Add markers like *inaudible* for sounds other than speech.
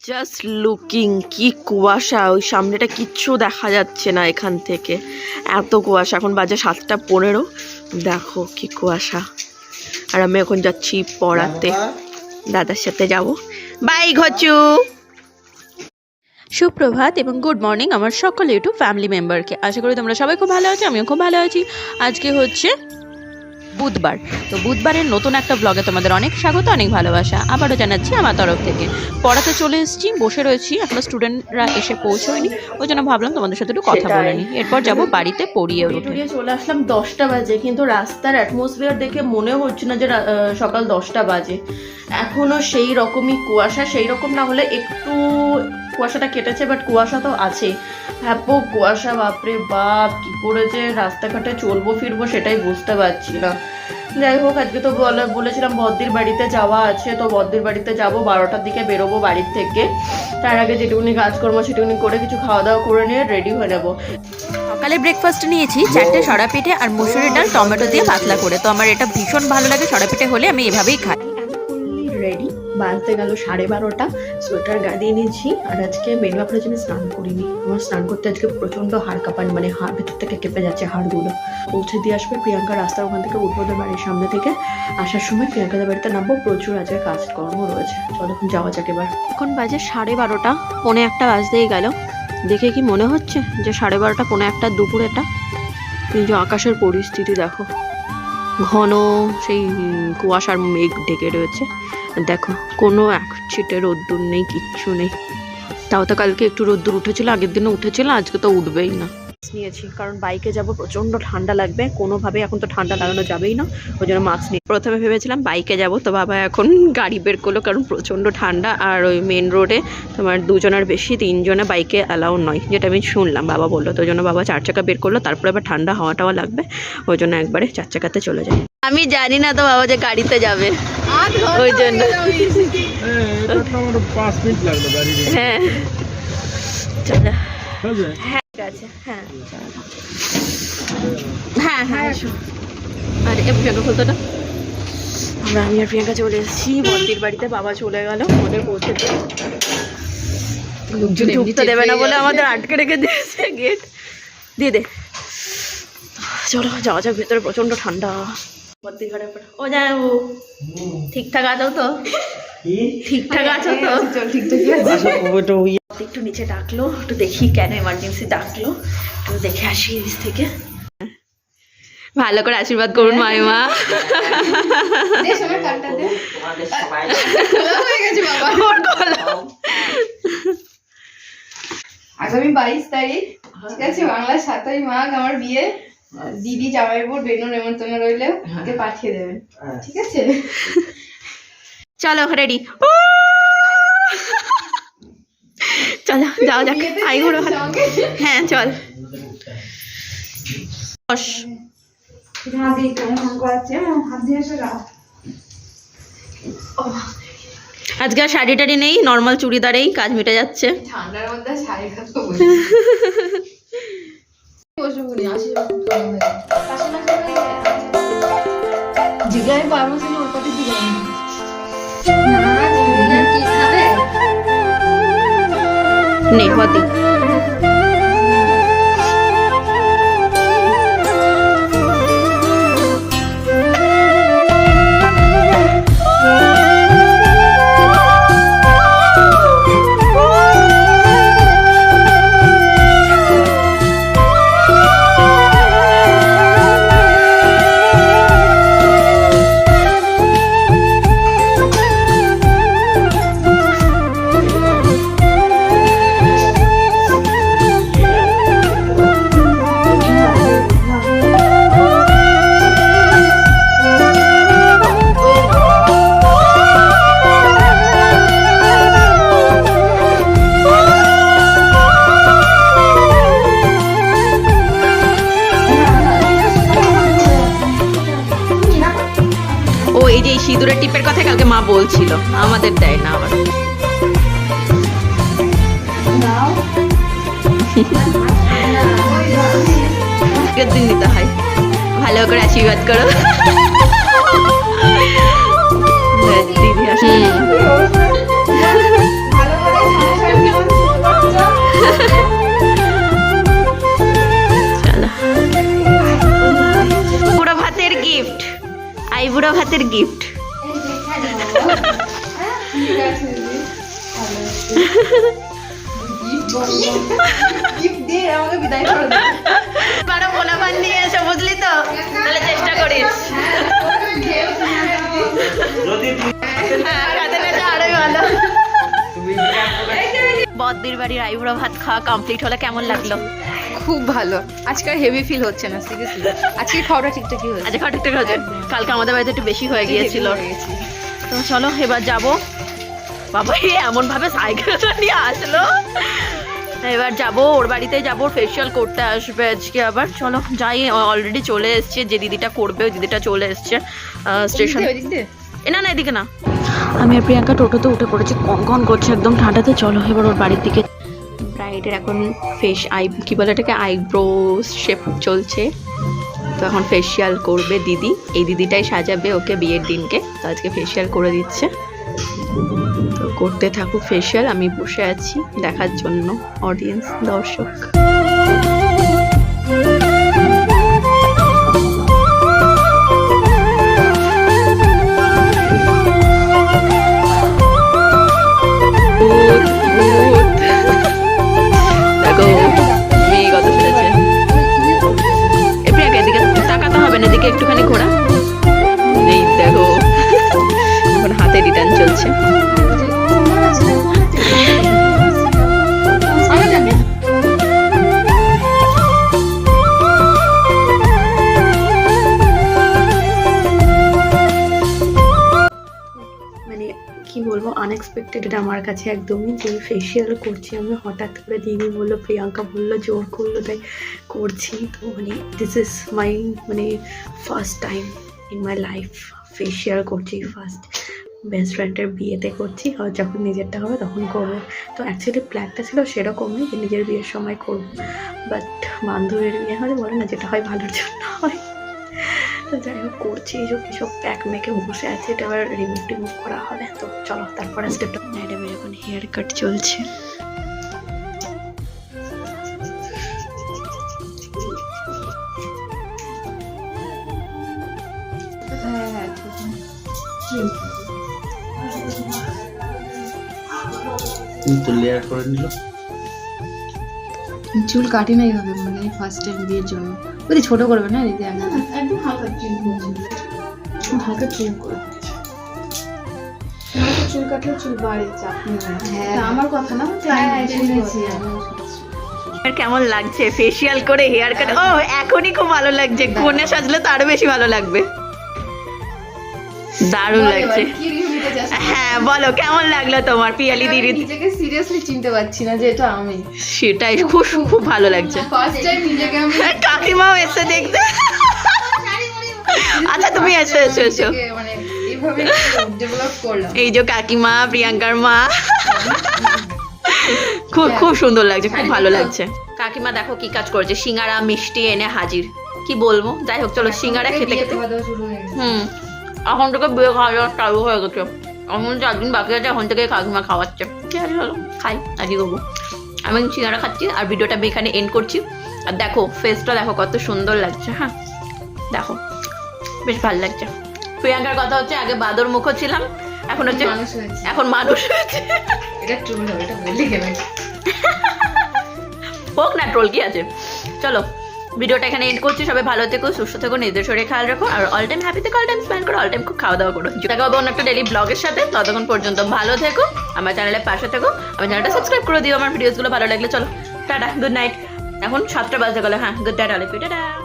Just looking কি কুয়াশা, ওই সামনেটা কিচ্ছু দেখা যাচ্ছে না এখান থেকে। এত কুয়াশা, এখন বাজে সাতটা পনেরো। দেখো কি কুয়াশা। আর আমি এখন যাচ্ছি পড়াতে। দাদার সাথে যাব। বাই ঘচু! সুপ্রভাত এবং গুড মর্নিং আমার সকল ইউটিউব ফ্যামিলি মেম্বারকে আশা করি তোমরা সবাই খুব ভালো আছো, আমিও খুব ভালো আছি। আজকে হচ্ছে বুধবার। তো বুধবারের নতুন একটা ব্লগে তোমাদের অনেক স্বাগত অনেক ভালোবাসা। আবারও জানাচ্ছি আমার তরফ থেকে। পড়াতে চলে এসেছি বসে রয়েছি এখনও স্টুডেন্টরা এসে পৌঁছয়নি। ওই জন্য ভাবলাম তোমাদের সাথে একটু কথা বলে নিই। এরপর যাব বাড়িতে পড়িয়ে উঠে। চলে আসলাম দশটা বাজে কিন্তু রাস্তার অ্যাটমসফিয়ার দেখে মনে হচ্ছে না যে সকাল দশটা বাজে। এখনও সেই রকমই কুয়াশা সেই রকম না হলে একটু কুয়াশাটা কেটেছে বাট কুয়াশা তো আছে হ্যাপো কুয়াশা বাপরে বাপ কি করে যে রাস্তাঘাটে চলবো ফিরবো সেটাই বুঝতে পারছি না। যাই হোক আজকে তো বলে- বলেছিলাম বদ্দির বাড়িতে যাওয়া আছে তো বদ্দির বাড়িতে যাব বারোটার দিকে বেরোবো বাড়ির থেকে। তার আগে যেটুকুনি কাজকর্ম সেটুকুনি করে কিছু খাওয়া দাওয়া করে নিয়ে রেডি হয়ে নেব। সকালে ব্রেকফাস্ট নিয়েছি চারটে সরা পিঠে আর মুসুরির ডাল টমেটো দিয়ে পাতলা করে। তো আমার এটা ভীষণ ভালো লাগে সরা পিঠে হলে আমি এভাবেই খাই। রেডি বাজতে গেল সাড়ে বারোটা। সোয়েটার গাদিয়ে নিয়েছি আর আজকে মেনু করার জন্য স্নান করিনি। আমার স্নান করতে আজকে প্রচণ্ড হাড় কাঁপান মানে হাড় ভেতর থেকে কেঁপে যাচ্ছে হাড়গুলো। পৌঁছে দিয়ে আসবে প্রিয়াঙ্কা রাস্তার ওখান থেকে উঠবো ওদের বাড়ির সামনে থেকে। আসার সময় প্রিয়াঙ্কাদের বাড়িতে নামবো, প্রচুর আজকে কাজকর্ম রয়েছে। চলো যাওয়া যাক এবার। এখন বাজে সাড়ে বারোটা, পৌনে একটা বাজতেই গেল। দেখে কি মনে হচ্ছে যে সাড়ে বারোটা, পৌনে একটা দুপুরেটা এই যে আকাশের পরিস্থিতি দেখো। ঘন সেই কুয়াশার মেঘ ঢেকে রয়েছে। দেখো কোনো এক ছিটে রোদ্দুর নেই কিচ্ছু নেই। তাও তো কালকে একটু রোদ্দুর উঠেছিল আগের দিনও উঠেছিল আজকে তো উঠবেই না। নিয়েছি কারণ বাইকে যাব প্রচণ্ড ঠান্ডা লাগবে কোনোভাবে এখন তো ঠান্ডা লাগানো যাবেই না ওই জন্য মাস্ক নিয়ে প্রথমে ভেবেছিলাম বাইকে যাব তো বাবা এখন গাড়ি বের করল কারণ প্রচণ্ড ঠান্ডা আর ওই মেন রোডে তোমার দুজনের বেশি তিনজনে বাইকে অ্যালাউ নয় যেটা আমি শুনলাম বাবা বলল তো ওই জন্য বাবা চার চাকা বের করল তারপরে আবার ঠান্ডা হাওয়া টাওয়া লাগবে ওই জন্য একবারে চার চাকাতে চলে যায়। আমি জানি না তো বাবা যে গাড়িতে যাবে। ওই জন্য। হ্যাঁ। হ্যাঁ। চলো। হ্যাঁ ঠিক আছে হ্যাঁ। হ্যাঁ হ্যাঁ আর এ প্রিয়াঙ্কা খুলতো না? আমরা আমি আর প্রিয়াঙ্কা চলে এসেছি বন্দির বাড়িতে বাবা চলে গেল ওদের পৌঁছে দিয়ে ঢুকতে দেবে না বলে আমাদের আটকে রেখে দিয়েছে গেট দিয়ে দে। চলো যাওয়া যাক ভেতরে প্রচণ্ড ঠান্ডা। ঘরে ও ও ঠিকঠাক আছো তো ঠিকঠাক আছো তো একটু নিচে ডাকলো একটু দেখি কেন এমার্জেন্সি ডাকলো একটু দেখে আসি নিচ থেকে ভালো করে আশীর্বাদ করুন মাইমা। ওর গলা। আগামী বাইশ তারিখ ঠিক আছে বাংলার সাতই মাঘ আমার বিয়ে। দিদি জামাইয়ের বোর বেনু নেমন্তন্ন রইলে ওকে পাঠিয়ে দেবেন ঠিক আছে? চলো রেডি চলো যাও যাক। আই ঘুরো হ্যাঁ চল। বস। আজকে আর শাড়ি টাড়ি নেই নর্মাল চুড়িদারেই কাজ মিটে যাচ্ছে। ঠান্ডার মধ্যে শাড়ি *laughs* জিগায় পারব ছিল ওর পাতে জিগায় নে। এই সিঁদুরের টিপের কথা কালকে মা বলছিল। আমাদের দেয় না আমার আগের দিন নিতে হয়। ভালো করে আশীর্বাদ করো। ব্যাস, দিদি বারো পোলাপান নিয়ে এসো বুঝলি তো? তাহলে চেষ্টা করিস। হ্যাঁ, বদ্দির বাড়ির আইবুড়ো ভাত খাওয়া কমপ্লিট হলে কেমন লাগল? খুব ভালো। আজকাল হেভি ফিল হচ্ছে না সিরিয়াসলি আজকে খাওয়াটা ঠিকঠাকই হয়েছে। আচ্ছা খাওয়া ঠিকঠাক হয়েছে। কালকে আমাদের বাড়িতে একটু বেশি হয়ে গিয়েছিল। তো চলো এবার যাব। বাবা এ এমন ভাবে সাইকেলটা নিয়ে আসলো এবার যাব ওর বাড়িতে যাব ফেসিয়াল করতে আসবে আজকে আবার। চলো যাই অলরেডি চলে এসছে যে দিদিটা করবে ওই দিদিটা চলে এসছে স্টেশন না না এদিকে না। আমি আর প্রিয়াঙ্কা টোটোতে উঠে পড়েছি কন কন করছে একদম ঠান্ডাতে। চলো এবার ওর বাড়ির দিকে ব্রাইডের এখন ফেস আই কি বলে এটাকে? আইব্রো শেপ চলছে। তো এখন ফেসিয়াল করবে দিদি। এই দিদিটাই সাজাবে ওকে বিয়ের দিনকে। তো আজকে ফেসিয়াল করে দিচ্ছে। তো করতে থাকুক ফেসিয়াল আমি বসে আছি দেখার জন্য অডিয়েন্স দর্শক। আনএক্সপেক্টেড আমার কাছে একদমই যে ফেসিয়াল করছি আমি, হঠাৎ করে দিদি বলল, প্রিয়াঙ্কা বলল, জোর করল, তাই করছি। তো মানে দিস ইজ মাই মানে first time in my life facial করছি ফার্স্ট বেস্ট ফ্রেন্ডের বিয়েতে করছি। আর যখন নিজেরটা হবে তখন করব। তো অ্যাকচুয়ালি প্ল্যানটা ছিল সেরকমই যে নিজের বিয়ের সময় করব। বাট বান্ধবীর বিয়ে হলে বলে না, যেটা হয় ভালোর জন্য হয়। যাই হোক করছি। এই যে কিছু প্যাক মেকে বসে আছে এটা আবার রিমুভ টিমুভ করা হবে। তো চলো তারপরে স্টেপটা ম্যাডামের এখন হেয়ার কাট চলছে। ঠিক আছে। তো লেয়ার করে নিল। চুল কাটি না এইভাবে মানে ফার্স্ট টাইম বিয়ের জন্য। ওই ছোট করবে না দিদি একদম হালকা ট্রিম হালকা ট্রিম করে। চুল কাটলে চুল বাড়ে চাপ হ্যাঁ। আমার কথা না হ্যাঁ কেমন লাগছে? ফেসিয়াল করে হেয়ার কাট ও এখনই খুব ভালো লাগছে। কোনে সাজলে তো আরও বেশি ভালো লাগবে। দারুণ লাগছে। হ্যাঁ বলো কেমন লাগল তোমার পিয়ালি দিদি নিজেকে সিরিয়াসলি চিনতে পারছি না যে এটা আমি। সেটাই খুব খুব ভালো লাগছে। ফার্স্ট টাইম নিজেকে আমি *laughs* কাকিমাও এসে দেখতে *laughs* আচ্ছা তুমি এসো এসো এসো। মানে এই যে কাকিমা প্রিয়াঙ্কার মা। খুব খুব সুন্দর লাগছে খুব ভালো লাগছে। কাকিমা দেখো কি কাজ করছে সিঙ্গারা মিষ্টি এনে হাজির। কি বলব? যাই হোক চলো সিঙ্গারা খেতে খেতে। হয়ে হুম। এখন থেকে বিয়ে খাওয়া দাওয়া চালু হয়ে গেছে। এখন চার দিন বাকি আছে এখন থেকে কাকিমা খাওয়াচ্ছে। ঠিক আছে চলো খাই আজকে করব। আমি সিঙ্গারা খাচ্ছি আর ভিডিওটা আমি এখানে এন্ড করছি। আর দেখো ফেসটা দেখো কত সুন্দর লাগছে হ্যাঁ? দেখো বেশ ভালো লাগছে। প্রিয়াঙ্কার কথা হচ্ছে আগে বাদর মুখ ছিলাম এখন হচ্ছে এখন মানুষ হয়েছে। এটা ট্রুল হবে এটা হোক না ট্রোল কি আছে? চলো ভিডিওটা এখানে এন্ড করছি। সবাই ভালো থেকো, সুস্থ থেকো, নিজের শরীরে খেয়াল রাখো, আর অল টাইম হ্যাপি থেকো অল টাইম স্পেন্ড করো অল টাইম খুব খাওয়া দাওয়া করো। দেখা হবে অন্য একটা ডেলি ব্লগের সাথে, ততক্ষণ পর্যন্ত ভালো থেকো, আমার চ্যানেলের পাশে থেকো, আমার চ্যানেলটা সাবস্ক্রাইব করে দিও, আমার ভিডিওসগুলো ভালো লাগলে চলো, টাটা গুড নাইট এখন সাতটা বাজে গেলো হ্যাঁ গুড নাইট আলিপি টাটা।